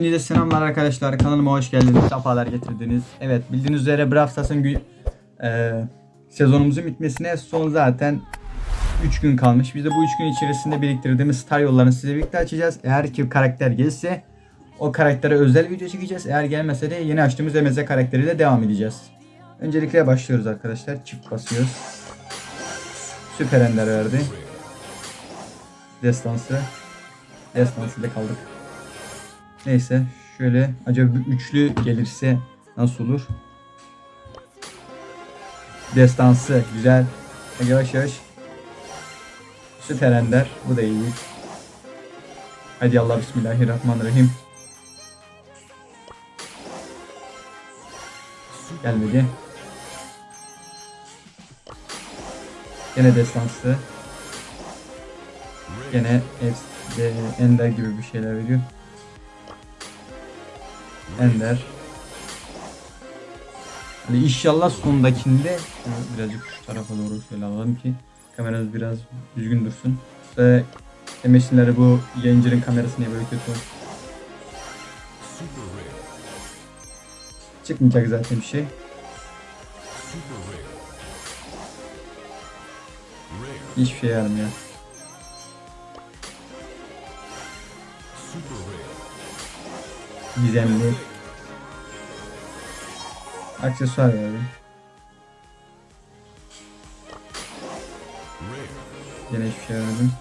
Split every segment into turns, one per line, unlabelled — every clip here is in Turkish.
Hepinize selamlar arkadaşlar. Kanalıma hoş geldiniz. Sefalar getirdiniz. Evet bildiğiniz üzere Brawl eee, sezonumuzun bitmesine son zaten 3 gün kalmış. Biz de bu 3 gün içerisinde biriktirdiğimiz star yollarını size birlikte açacağız. Eğer ki karakter gelirse o karaktere özel video çekeceğiz. Eğer gelmese de yeni açtığımız MZ karakteriyle devam edeceğiz. Öncelikle başlıyoruz arkadaşlar. Çift basıyoruz. Süper Ender verdi. Destansı. Destansı ile kaldık. Neyse şöyle acaba bir üçlü gelirse nasıl olur? Destansı güzel. Yavaş yavaş. Süper Ender. Bu da iyi. Hadi Allah Bismillahirrahmanirrahim. Gelmedi. Gene destansı. Gene Ender gibi bir şeyler veriyor. Ender. Hani inşallah sondakinde birazcık şu tarafa doğru şöyle alalım ki kameramız biraz düzgün dursun. Ve MS'inleri bu yayıncının kamerası niye böyle kötü Çıkmayacak zaten bir şey. Hiçbir şey yaramıyor. Gizemli. Aksesuar verdim. Gene hiçbir şey vermedim.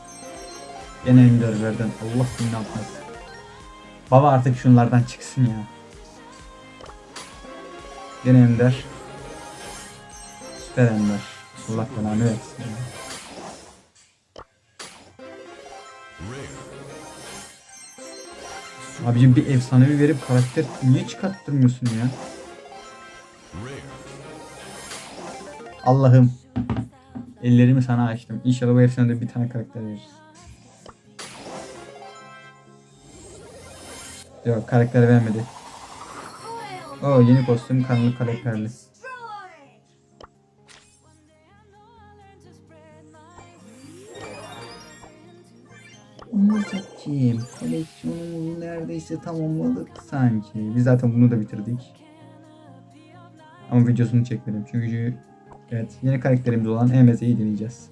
Gene M4 verdim. Allah ne yapmaz. Baba artık şunlardan çıksın ya. Gene M4. Süper M4. Allah belanı versin ya. Abicim bir efsanevi verip karakter niye çıkarttırmıyorsun ya? Allah'ım. Ellerimi sana açtım. İnşallah bu efsanede bir tane karakter veririz. Yok karakter vermedi. O yeni kostüm kanlı karakterli. Muzacığım koleksiyonumuzu neredeyse tamamladık sanki. Biz zaten bunu da bitirdik. Ama videosunu çekmedim çünkü evet yeni karakterimiz olan EMZ'yi deneyeceğiz.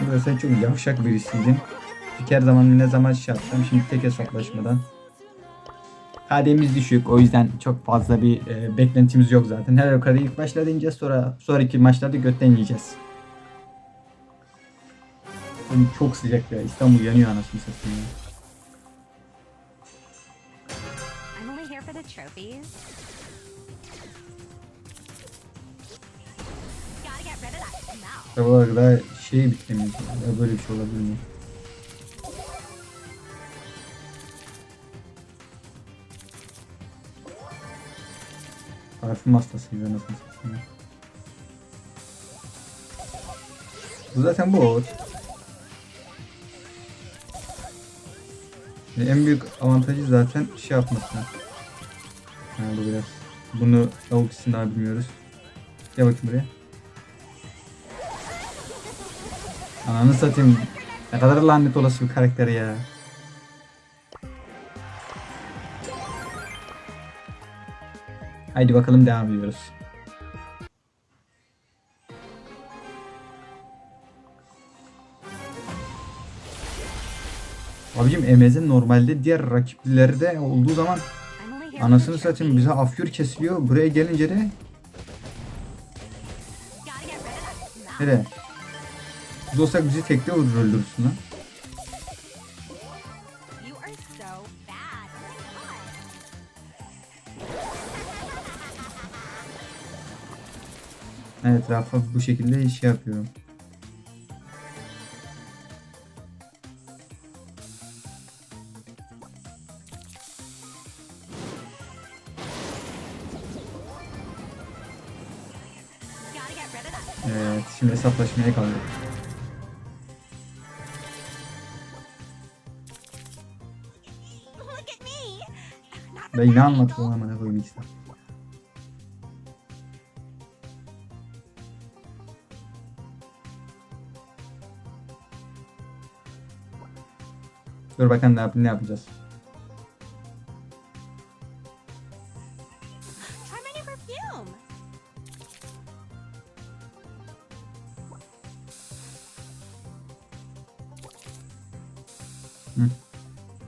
Burada sen çok yavşak birisiydin. İlk her zaman ne zaman şey yapsam şimdi tek hesaplaşmadan. KD'miz düşük o yüzden çok fazla bir e, beklentimiz yok zaten. Her yukarı ilk maçlarda deneyeceğiz sonra sonraki maçlarda götten yiyeceğiz. Çok sıcak ya İstanbul yanıyor anasını satayım.
Here for the trophies.
Tabi olarak daha şeyi bitiremiyoruz. Ya böyle bir şey olabilir mi? Parfüm hastasıyız anasını satayım ya. Bu zaten bu. Yani en büyük avantajı zaten şey yapması. Ha, bu biraz. Bunu ultisini daha bilmiyoruz. Gel bakayım buraya. Ananı satayım. Ne kadar lanet olası bir karakter ya. Haydi bakalım devam ediyoruz. Abicim MZ normalde diğer rakiplerde olduğu zaman anasını satayım bize afyur kesiliyor. Buraya gelince de. Hele. Biz olsak bizi tekte vurur öldürürsün lan. Evet Rafa bu şekilde iş yapıyorum. Evet şimdi hesaplaşmaya.
Not
Ben ne anlatıyorum amına koyayım işte. Dur bakalım ne, yap ne yapacağız.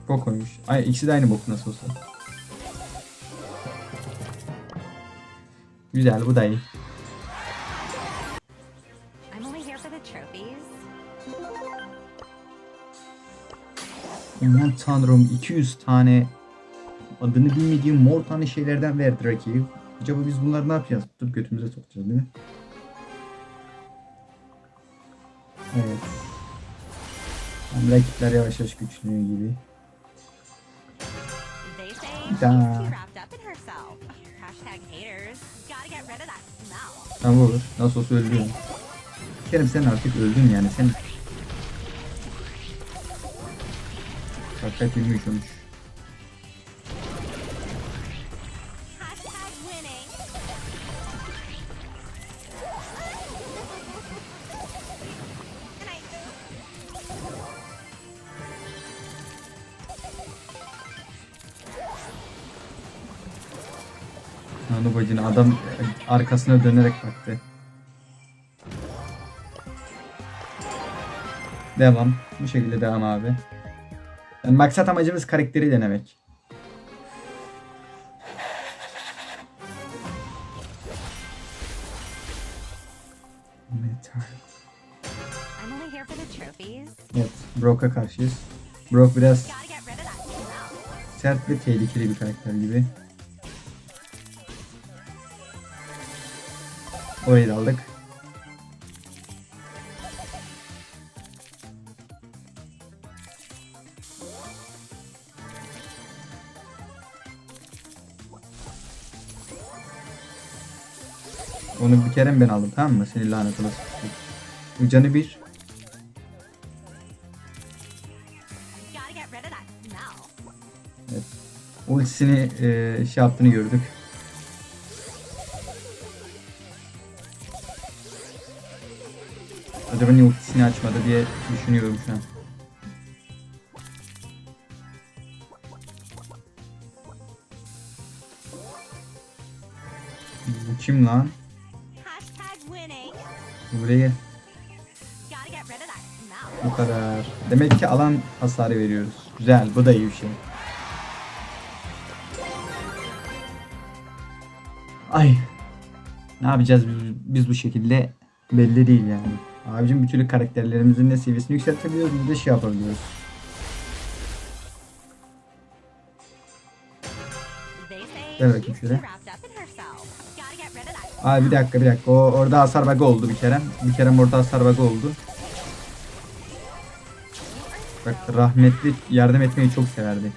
Bok koymuş. Ay ikisi de aynı bok nasıl olsa. Güzel bu da iyi. Aman tanrım 200 tane adını bilmediğim mor tane şeylerden verdi rakip. Acaba biz bunları ne yapacağız? Tutup götümüze sokacağız değil mi? Evet. Tam rakipler yavaş yavaş güçleniyor gibi. Tamam olur. Nasıl olsa öldü Kerem sen artık öldün yani. Sen... Dakika 23 olmuş. Anı bacını adam arkasına dönerek baktı. Devam. Bu şekilde devam abi. Yani maksat amacımız karakteri denemek. Metal. Evet, Brock'a karşıyız. Brock biraz sert ve tehlikeli bir karakter gibi. Orayı da aldık. Onu bir kere ben aldım tamam mı? Seni lanet olası. Canı bir. Evet. Ultisini e, şey yaptığını gördük. Acaba niye ultisini açmadı diye düşünüyorum şu an. Bu kim lan? Buraya gel. Bu kadar. Demek ki alan hasarı veriyoruz. Güzel. Bu da iyi bir şey. Ay. Ne yapacağız biz, biz bu şekilde belli değil yani. Abicim bir türlü karakterlerimizin ne seviyesini yükseltebiliyoruz biz de şey yapabiliyoruz. Ver bakayım şöyle. Abi bir dakika bir dakika. O orada hasar bug'ı oldu bir kere. Bir kere orada hasar bug'ı oldu. Bak rahmetli yardım etmeyi çok severdi.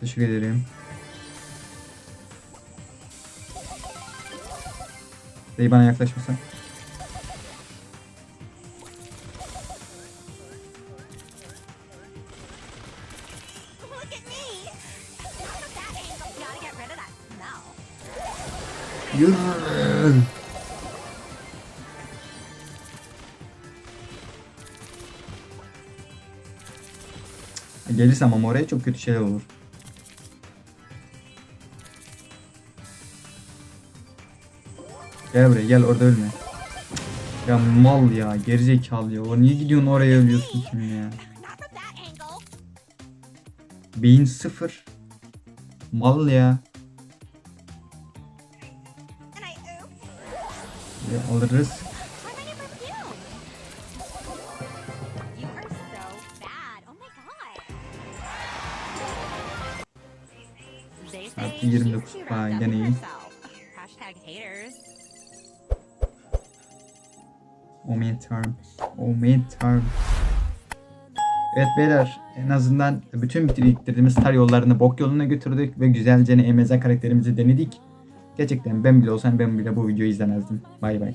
Teşekkür ederim.
Of that smell.
Yürü. Gelirsem ama oraya çok kötü şeyler olur. Gel buraya gel orada ölme. Ya mal ya gerizekalı ya. Niye gidiyorsun oraya ölüyorsun şimdi ya. Beyin sıfır. Mal ya. Ya alırız. Artı 29.
she's too
Ha, gene iyi. Omen term. Evet beyler en azından bütün biriktirdiğimiz tar yollarını bok yoluna götürdük ve güzelce MZ karakterimizi denedik. Gerçekten ben bile olsam ben bile bu videoyu izlemezdim. Bay bay.